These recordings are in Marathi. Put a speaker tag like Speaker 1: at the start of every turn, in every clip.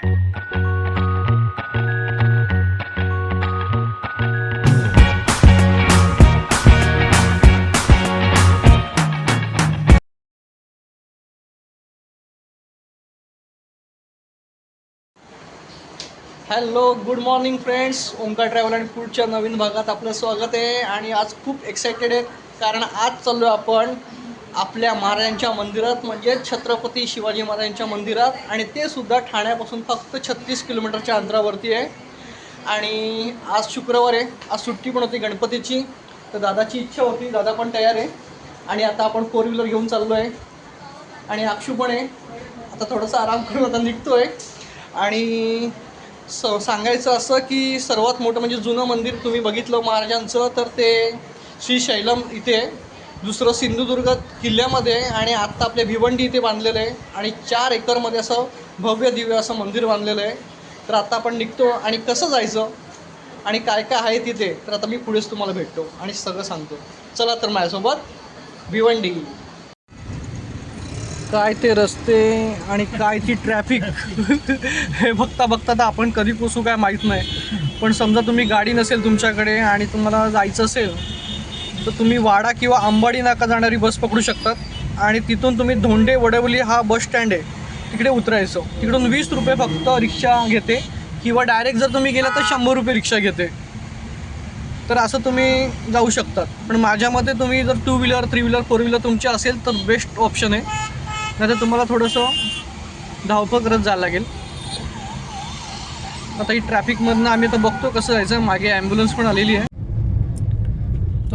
Speaker 1: Hello good morning friends Omkar travel and फूडच्या नवीन भागात आपलं स्वागत आहे. आणि आज खूप एक्सायटेड आहे कारण आज चाललो आपण आपल्या महाराजांच्या मंदिरात म्हणजे छत्रपती शिवाजी महाराजांच्या मंदिरात आणि ते सुद्धा ठाण्यापासून फक्त छत्तीस किलोमीटरच्या अंतरावरती आहे. आणि आज शुक्रवार आहे आज सुट्टी पण होती गणपतीची तर दादाची इच्छा होती दादा पण तयार आहे. आणि आता आपण फोर व्हीलर घेऊन चाललो आहे. आणि अक्षू पण आहे. आता थोडासा आराम करून आता निघतो आहे आणि स सांगायचं असं की सर्वात मोठं म्हणजे जुनं मंदिर तुम्ही बघितलं महाराजांचं तर ते श्री शैलम इथे आहे. दुसरं सिंधुदुर्ग किल्ल्यामध्ये आहे आणि आत्ता आपल्या भिवंडी इथे बांधलेलं आहे आणि चार एकरमध्ये असं भव्य दिव्य असं मंदिर बांधलेलं आहे. तर आता आपण निघतो आणि कसं जायचं आणि काय काय आहे तिथे तर आता मी पुढेच तुम्हाला भेटतो आणि सगळं सांगतो. चला तर माझ्यासोबत भिवंडी. काय ते रस्ते आणि काय ती ट्रॅफिक हे बघता बघता तर आपण कधी पोचू काय माहीत नाही. पण समजा तुम्ही गाडी नसेल तुमच्याकडे आणि तुम्हाला जायचं असेल तर तुम्ही वाडा किंवा अंबाडी नाका जाणारी बस पकडू शकतात. आणि तिथून तुम्ही धोंडे वडवली हा बस स्टँड आहे. तिकडे उतरायचं. तिकडून वीस रुपये फक्त रिक्षा घेते. किंवा डायरेक्ट जर तुम्ही गेला तर शंभर रुपये रिक्षा घेते. तर असं तुम्ही जाऊ शकतात. पण माझ्या मते तुम्ही जर two wheeler three wheeler four wheeler तुमची असेल तर बेस्ट ऑप्शन आहे. नाहीतर तुम्हाला थोडंसं धावपळ करत जायला लागेल. आता ही ट्रॅफिकमधनं आम्ही आता बघतो कसं जायचं. मागे ॲम्ब्युलन्स पण आलेली आहे.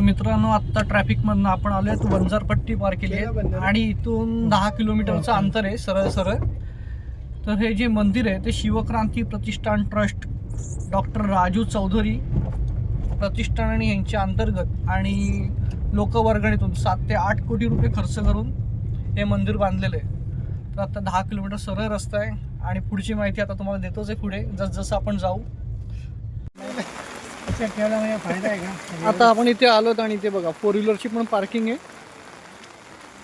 Speaker 1: मित्रांनो आत्ता ट्रॅफिकमधनं आपण आलो आहे वंजारपट्टी पार केली आहे. आणि इथून दहा किलोमीटरचं अंतर आहे सरळ सरळ. तर हे जे मंदिर आहे ते शिवक्रांती प्रतिष्ठान ट्रस्ट डॉक्टर राजू चौधरी प्रतिष्ठान आणि यांच्या अंतर्गत आणि लोकवर्गणीतून सात ते आठ कोटी रुपये खर्च करून हे मंदिर बांधलेलं आहे. तर आता दहा किलोमीटर सरळ रस्ता आहे. आणि पुढची माहिती आता तुम्हाला देतोच आहे पुढे. जस जसं आपण जाऊ.
Speaker 2: फायदा आहे का
Speaker 1: आता आपण इथे आलोत आणि इथे बघा फोर व्हीलरची पण पार्किंग आहे.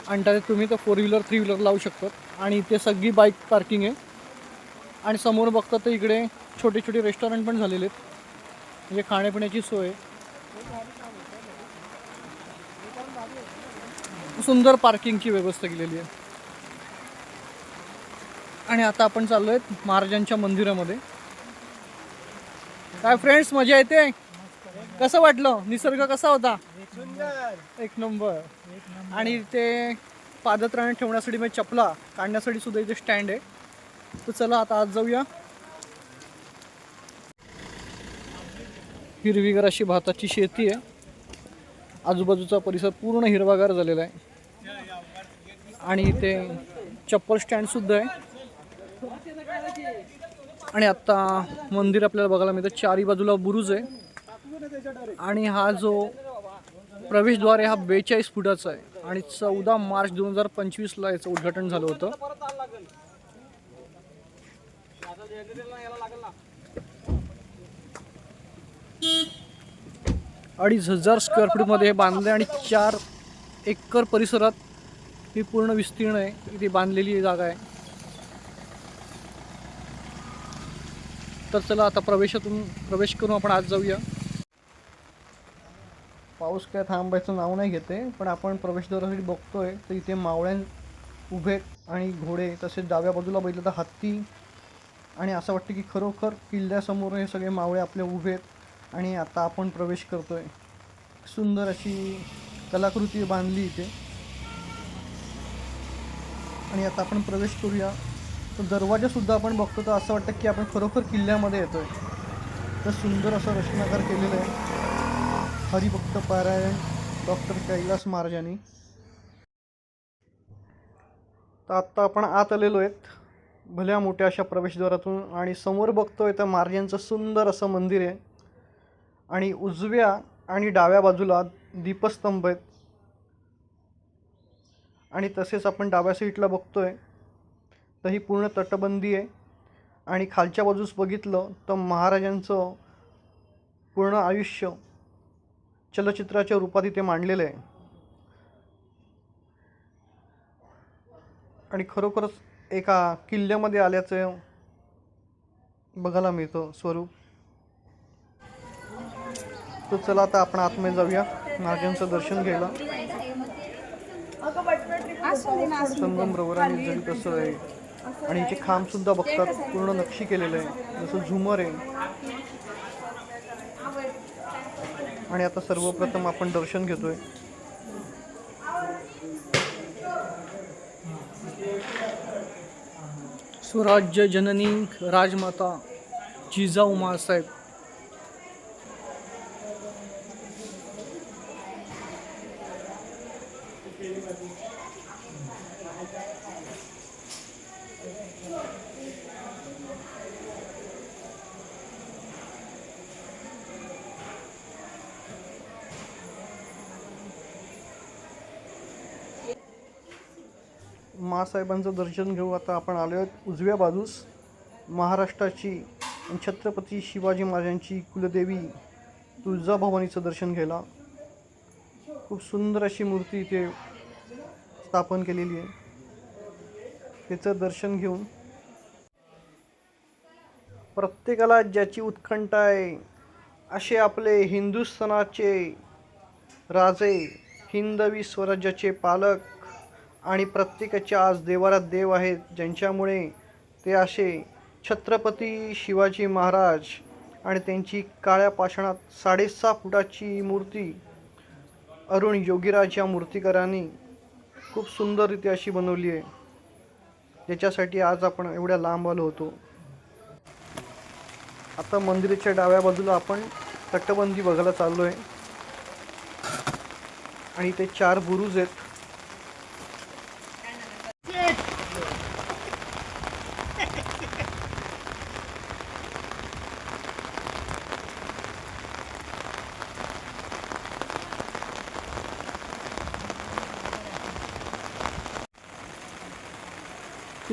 Speaker 1: आणि तुम्ही तर फोर व्हीलर थ्री व्हीलर लावू शकतात. आणि इथे सगळी बाईक पार्किंग आहे. आणि समोर बघता तर इकडे छोटे छोटे रेस्टॉरंट पण झालेले आहेत. म्हणजे खाण्यापिण्याची सोय. सुंदर पार्किंगची व्यवस्था केलेली आहे. आणि आता आपण चाललो आहेत महाराजांच्या मंदिरामध्ये. काय फ्रेंड्स मजा येते? कसं वाटलं? निसर्ग कसा होता? एक नंबर. आणि ते पादत्राणे ठेवण्यासाठी म्हणजे चपला काढण्यासाठी सुद्धा इथे स्टँड आहे. तर चला आता आज जाऊया. हिरवीगार अशी भाताची शेती आहे. आजूबाजूचा परिसर पूर्ण हिरवागार झालेला आहे. आणि इथे चप्पल स्टँड सुद्धा आहे. आणि आत्ता मंदिर आपल्याला बघायला मिळतं. चारी बाजूला बुरुज आहे. आणि हा जो प्रवेशद्वार आहे हा बेचाळीस फुटाचा आहे. आणि चौदा मार्च दोन हजार पंचवीसला याचं उद्घाटन झालं होतं. अडीच हजार स्क्वेअर फूटमध्ये हे बांधले आणि चार एकर परिसरात ही पूर्ण विस्तीर्ण आहे. इथे बांधलेली जागा आहे. तर चला आता प्रवेशातून प्रवेश करून आपण आज जाऊया. पाऊस काय थांबायचं नाव नाही घेते पण आपण प्रवेशद्वारासाठी बघतोय तर इथे मावळ्यां उभे आहेत आणि घोडे तसेच डाव्या बाजूला बघितलं तर हत्ती आणि असं वाटतं की खरोखर किल्ल्यासमोर हे सगळे मावळे आपले उभे आहेत आणि आता आपण प्रवेश करतोय. सुंदर अशी कलाकृती बांधली इथे. आणि आता आपण प्रवेश करूया. तर दरवाजासुद्धा आपण बघतो तर असं वाटतं की आपण खरोखर किल्ल्यामध्ये येतोय. तर सुंदर असं रचनाकार केलेलं आहे. हरिभक्त पारायण डॉक्टर कैलास महाराजांनी. तर आत्ता आपण आत आलेलो आहेत भल्या मोठ्या अशा प्रवेशद्वारातून आणि समोर बघतोय तर महाराजांचं सुंदर असं मंदिर आहे. आणि उजव्या आणि डाव्या बाजूला दीपस्तंभ आहेत. आणि तसेच आपण डाव्या साईडला बघतोय तर ही पूर्ण तटबंदी आहे. आणि खालच्या बाजूस बघितलं तर महाराजांचं पूर्ण आयुष्य चलचित्राच्या रूपात इथे मांडलेलं आहे. आणि खरोखरच एका किल्ल्यामध्ये आल्याचं बघायला मिळतं स्वरूप. तर चला आता आपण आतमध्ये जाऊया. महाराजांचं दर्शन घ्यायला. संगमरवर आणि जरी कसं आहे? आणि याचे खांब सुद्धा बघतात. पूर्ण नक्षी केलेलं आहे. जसं झुमर आहे. आणि आता सर्वप्रथम आपण दर्शन घेतोय. स्वराज्य जननी राजमाता जिजाऊ मासाहेब महासाहेबांचं दर्शन घेऊ. आता आपण आलो आहोत उजव्या बाजूस. महाराष्ट्राची छत्रपती शिवाजी महाराजांची कुलदेवी तुळजाभवानीचं दर्शन घ्यायला. खूप सुंदर अशी मूर्ती इथे स्थापन केलेली आहे. त्याचं दर्शन घेऊन. प्रत्येकाला ज्याची उत्कंठा आहे असे आपले हिंदुस्थानाचे राजे हिंदवी स्वराज्याचे पालक आणि प्रत्येकाच्या आज देवारात देव आहेत ज्यांच्यामुळे ते असे छत्रपती शिवाजी महाराज आणि त्यांची काळ्या पाषाणात साडेसहा फुटाची मूर्ती अरुण योगीराज या मूर्तिकारांनी खूप सुंदररीत्या अशी बनवली आहे. ज्याच्यासाठी आज आपण एवढ्या लांब आलो होतो. आता मंदिराच्या डाव्या बाजूला आपण तटबंदी बघायला चाललो आहे आणि ते चार बुरुज आहेत.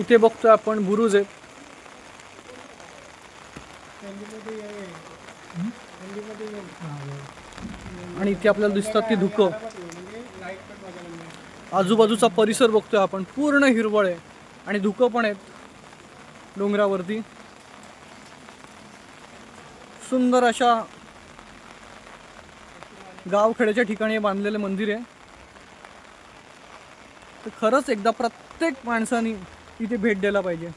Speaker 1: इथे बघतो आपण बुरुज आहे. आणि इथे आपल्याला दिसतात ती धुकं. आजूबाजूचा परिसर बघतोय आपण. पूर्ण हिरवळ आहे. आणि धुकं पण आहेत. डोंगरावरती. सुंदर अशा गावखेड्याच्या ठिकाणी बांधलेलं मंदिर आहे. तर खरंच एकदा प्रत्येक माणसानी इथे भेट द्यायला पाहिजे.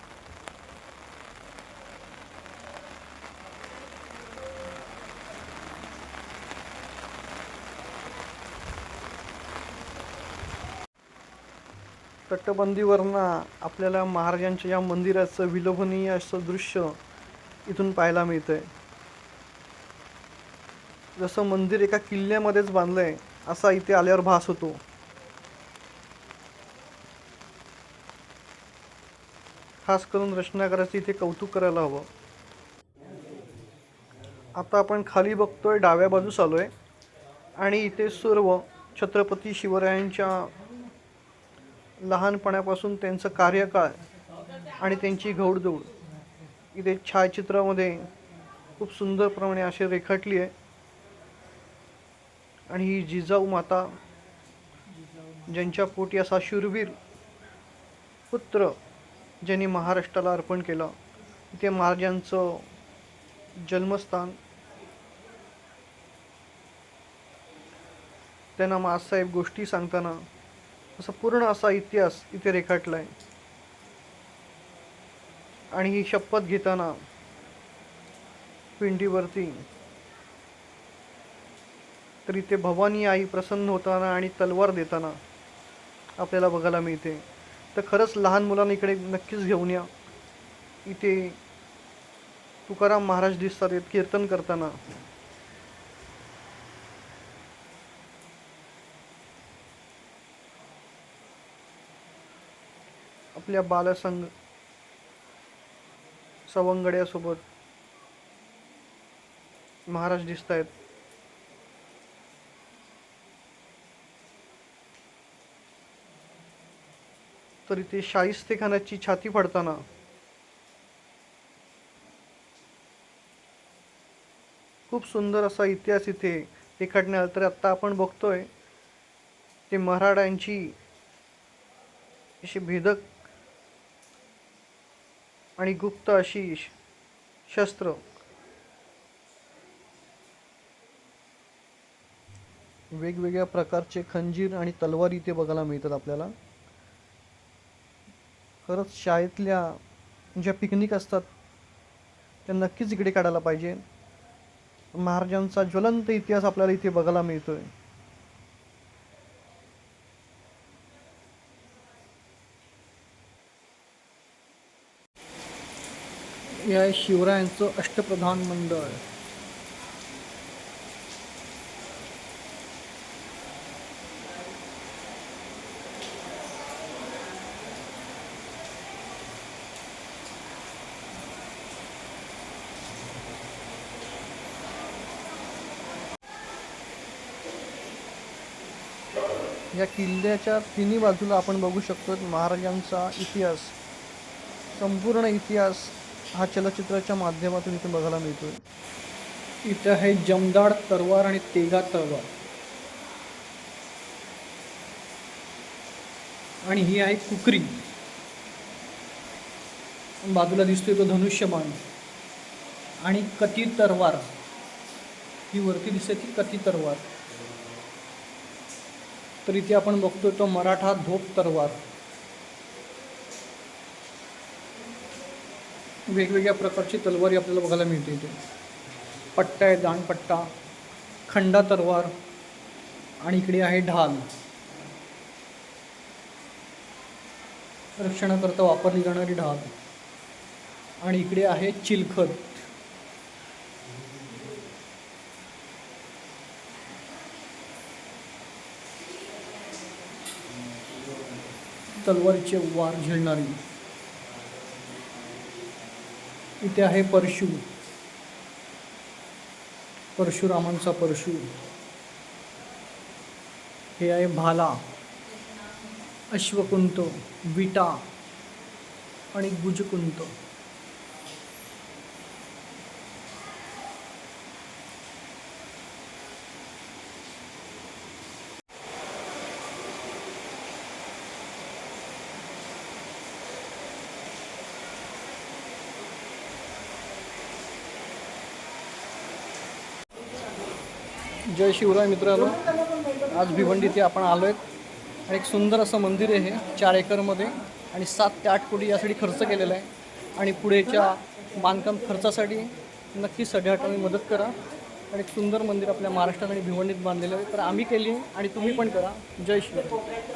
Speaker 1: तटबंदीवरनं आपल्याला महाराजांच्या या मंदिराचं विलोभनीय असं दृश्य इथून पाहायला मिळतंय. जसं मंदिर एका किल्ल्यामध्येच बांधलं आहे असा इथे आल्यावर भास होतो. खास करून रचनाकाराचं इथे कौतुक करायला हवं. आता आपण खाली बघतोय डाव्या बाजूस आलो आहे आणि इथे सर्व छत्रपती शिवरायांच्या लहानपणापासून त्यांचं कार्यकाळ आणि त्यांची घौडदौड इथे छायाचित्रामध्ये खूप सुंदरप्रमाणे असे रेखाटली आहे. आणि ही जिजाऊ माता ज्यांच्या पोटी असा शूरवीर पुत्र ज्यांनी महाराष्ट्राला अर्पण केलं ते महाराजांचं जन्मस्थान. त्यांना मासाहेब गोष्टी सांगताना असा पूर्ण असा इतिहास इथे रेखाटला आहे आणि ही शपथ घेताना पिंडीवरती तर इथे भवानी आई प्रसन्न होताना आणि तलवार देताना आपल्याला बघायला मिळते. तर खरंच लहान मुलांना इकडे नक्कीच घेऊन या. इथे तुकाराम महाराज दिसतात आहेत कीर्तन करताना. आपल्या बालसंग सवंगड्यासोबत महाराज दिसत आहेत तर इथे शाहिस्तेखानाची छाती फाडताना. खूप सुंदर असा इतिहास इथे रेखाटण्यात तर आत्ता आपण बघतोय ते मराठ्यांची अशी भेदक आणि गुप्त अशी शस्त्र. वेगवेगळ्या प्रकारचे खंजीर आणि तलवार इथे बघायला मिळतात आपल्याला. खरंच शाळेतल्या ज्या पिकनिक असतात त्या नक्कीच इकडे काढायला पाहिजे. महाराजांचा ज्वलंत इतिहास आपल्याला इथे बघायला मिळतोय. आहे या शिवरायांचं अष्टप्रधान मंडळ. या किल्ल्याच्या तिन्ही बाजूला आपण बघू शकतो महाराजांचा इतिहास संपूर्ण इतिहास हा चलचित्राच्या माध्यमातून इथे बघायला मिळतोय. इथे आहे जमदाड तलवार आणि तेगा तलवार. आणि ही आहे कुकरी. बाजूला दिसतोय तो धनुष्यबाण. आणि कती तरवार ही वरती दिसते ती कती तरवार तर इथे आपण बघतोय तो मराठा धोप तरवार. वेगवेगळ्या प्रकारची तलवारी आपल्याला बघायला मिळते इथे. पट्टा आहे दाणपट्टा खंडा तलवार आणि इकडे आहे ढाल. रक्षणाकरता वापरली जाणारी ढाल. आणि इकडे आहे चिलखत. तलवारीचे वार झेलणारी. इथे आहे परशु. परशुरामांचा परशु. हे आहे भाला. अश्वकुंत विटा आणि गुजकुंत. जय शिवराय मित्रांनो. आज भिवंडी इथे आपण आलो आहेत आणि एक सुंदर असं मंदिर आहे हे, चार एकरमध्ये. आणि सात ते आठ कोटी यासाठी खर्च केलेला आहे. आणि पुढेच्या बांधकाम खर्चासाठी नक्की सगळ्या मदत करा. आणि एक सुंदर मंदिर आपल्या महाराष्ट्रात आणि भिवंडीत बांधलेलं आहे. तर आम्ही केली आणि तुम्ही पण करा. जय शिवराय.